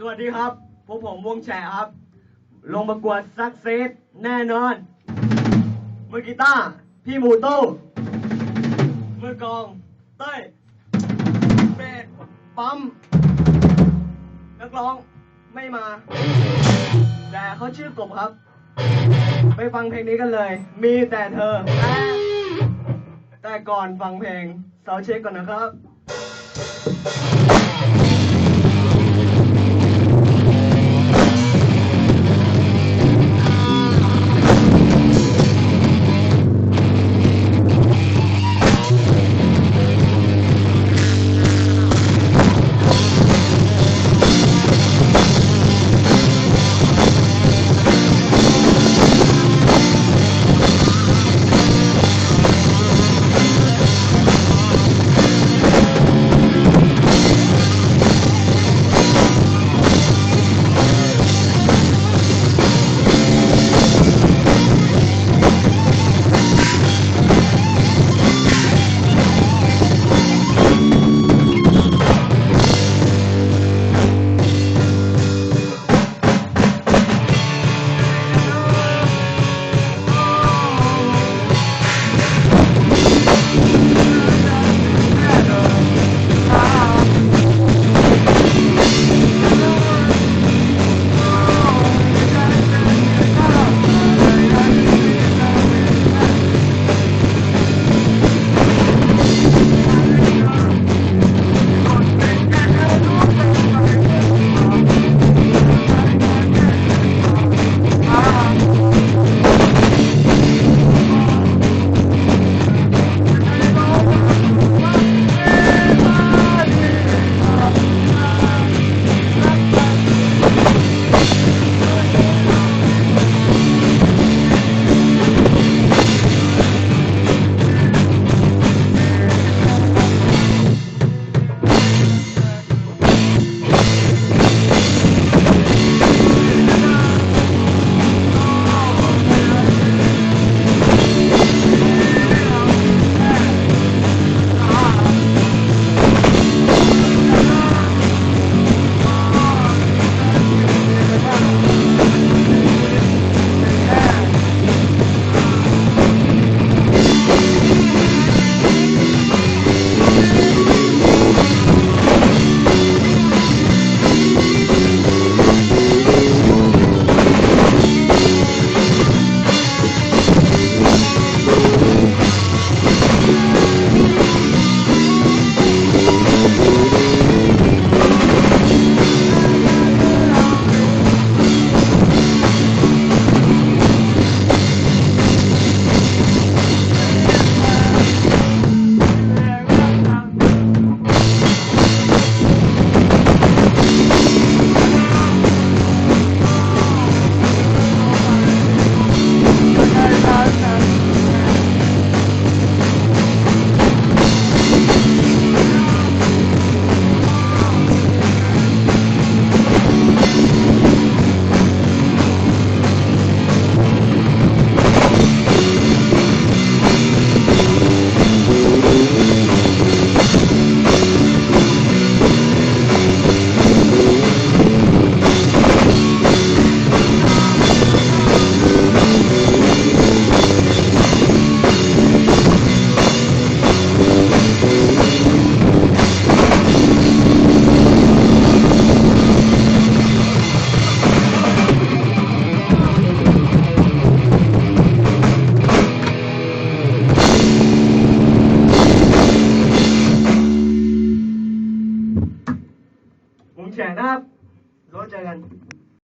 สวัสดีครับพวกผมวงแฉครับ ลงประกวดซักเซสแน่นอน มือกีตาร์พี่หมูโต้มือกลอง เต้ยเบสปั๊ม นักร้องไม่มา แต่เขาชื่อกบครับ ไปฟังเพลงนี้กันเลย มีแต่เธอ แต่ก่อนฟังเพลงเสาเช็คก่อนนะครับ วงแ